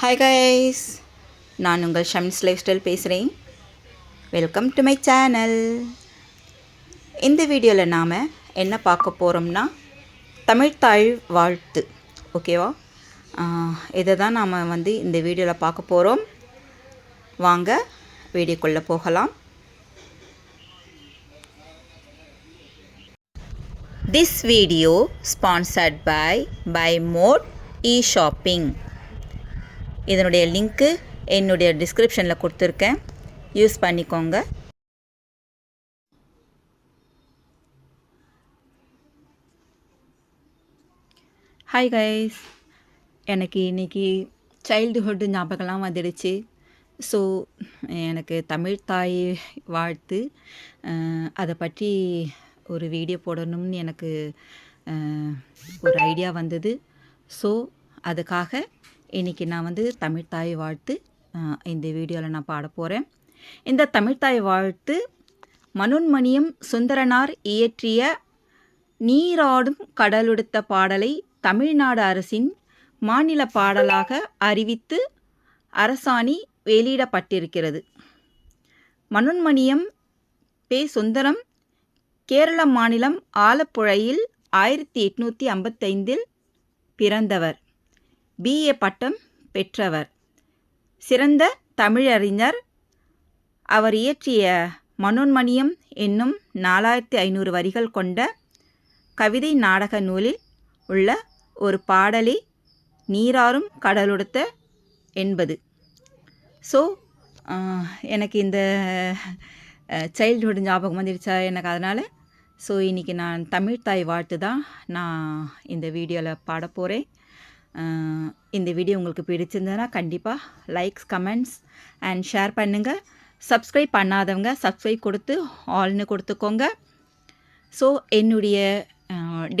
Hi guys நான் உங்கள் Shams lifestyle பேசுகிறேன் வெல்கம் டு மை சேனல் இந்த வீடியோவில் நாம் என்ன பார்க்க போகிறோம்னா தமிழ்த்தாழ் வாழ்த்து. ஓகேவா இதை தான் நாம் வந்து இந்த வீடியோவில் பார்க்க போகிறோம் வாங்க வீடியோக்குள்ளே போகலாம். This video sponsored by by mod e shopping இதனுடைய லிங்க்கு என்னுடைய டிஸ்கிரிப்ஷனில் கொடுத்துருக்கேன். யூஸ் பண்ணிக்கோங்க. ஹாய் கைஸ் எனக்கு இன்றைக்கி சைல்டுஹுட் ஞாபகம்லாம் வந்துடுச்சு. ஸோ எனக்கு தமிழ் தாய் வாழ்த்து. அதை பற்றி ஒரு வீடியோ போடணும்னு எனக்கு ஒரு ஐடியா வந்தது. ஸோ அதுக்காக இன்றைக்கி நான் வந்து தமிழ்தாய் வாழ்த்து இந்த வீடியோவில் நான் பாட போகிறேன் இந்த தமிழ்தாய் வாழ்த்து மனுன்மணியம் சுந்தரனார் இயற்றிய நீராடும் கடலுடுத்த பாடலை தமிழ்நாடு அரசின் மாநில பாடலாக அறிவித்து அரசாணி வெளியிடப்பட்டிருக்கிறது. மனுன்மணியம் பே. சுந்தரம் கேரள மாநிலம் ஆலப்புழையில் ஆயிரத்தி எட்நூற்றி ஐம்பத்தைந்தில் பிறந்தவர். பிஏ பட்டம் பெற்றவர். சிறந்த தமிழறிஞர். அவர் இயற்றிய மனோன்மணியம் என்னும் நாலாயிரத்தி ஐநூறு வரிகள் கொண்ட கவிதை நாடக நூலில் உள்ள ஒரு பாடலி நீராறும் கடலுடுத்த என்பது. ஸோ எனக்கு இந்த சைல்டுஹுட் ஞாபகம் வந்துடுச்சா எனக்கு அதனால். ஸோ இன்றைக்கி நான் தமிழ் தாய் வாழ்த்து தான் நான் இந்த வீடியோவில் பாட போகிறேன் இந்த வீடியோ உங்களுக்கு பிடிச்சிருந்ததுன்னா கண்டிப்பாக லைக்ஸ் கமெண்ட்ஸ் அண்ட் ஷேர் பண்ணுங்கள் சப்ஸ்கிரைப் பண்ணாதவங்க சப்ஸ்கிரைப் கொடுத்து ஆல்னு கொடுத்துக்கோங்க. ஸோ என்னுடைய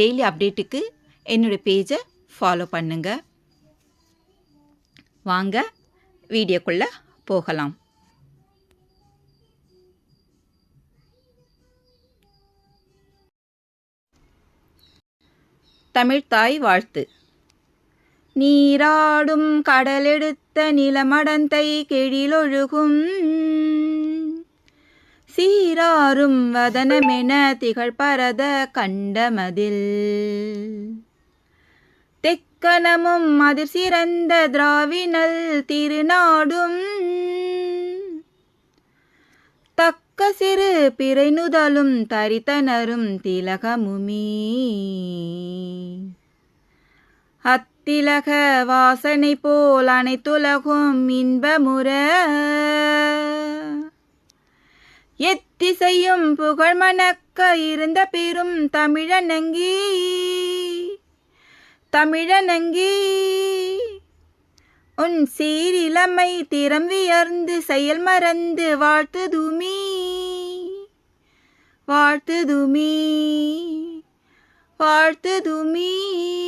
டெய்லி அப்டேட்டுக்கு என்னுடைய பேஜை ஃபாலோ பண்ணுங்கள் வாங்க வீடியோக்குள்ளே போகலாம். தமிழ் தாய் வாழ்த்து. நீராடும் கடலெடுத்த நிலமடந்தை கெழிலொழுகும். சீராரும் வதனமென திகழ்பரத கண்டமதில். தெக்கனமும் அதிர் சிறந்த திராவினல் திருநாடும். தக்க சிறு பிறைநுதலும் தரித்தனரும் திலகமுமே. திலக வாசனை போல் அனைத்துலகும் இன்பமுற. எத்திசையும் புகழ் மணக்க இருந்த பெரும் தமிழனங்கி. தமிழனங்கி. உன் சீரிலமை திறம் வியர்ந்து செயல் மறந்து வாழ்த்து துமி வாழ்த்து துமி வாழ்த்து வாழ்த்துதுமி.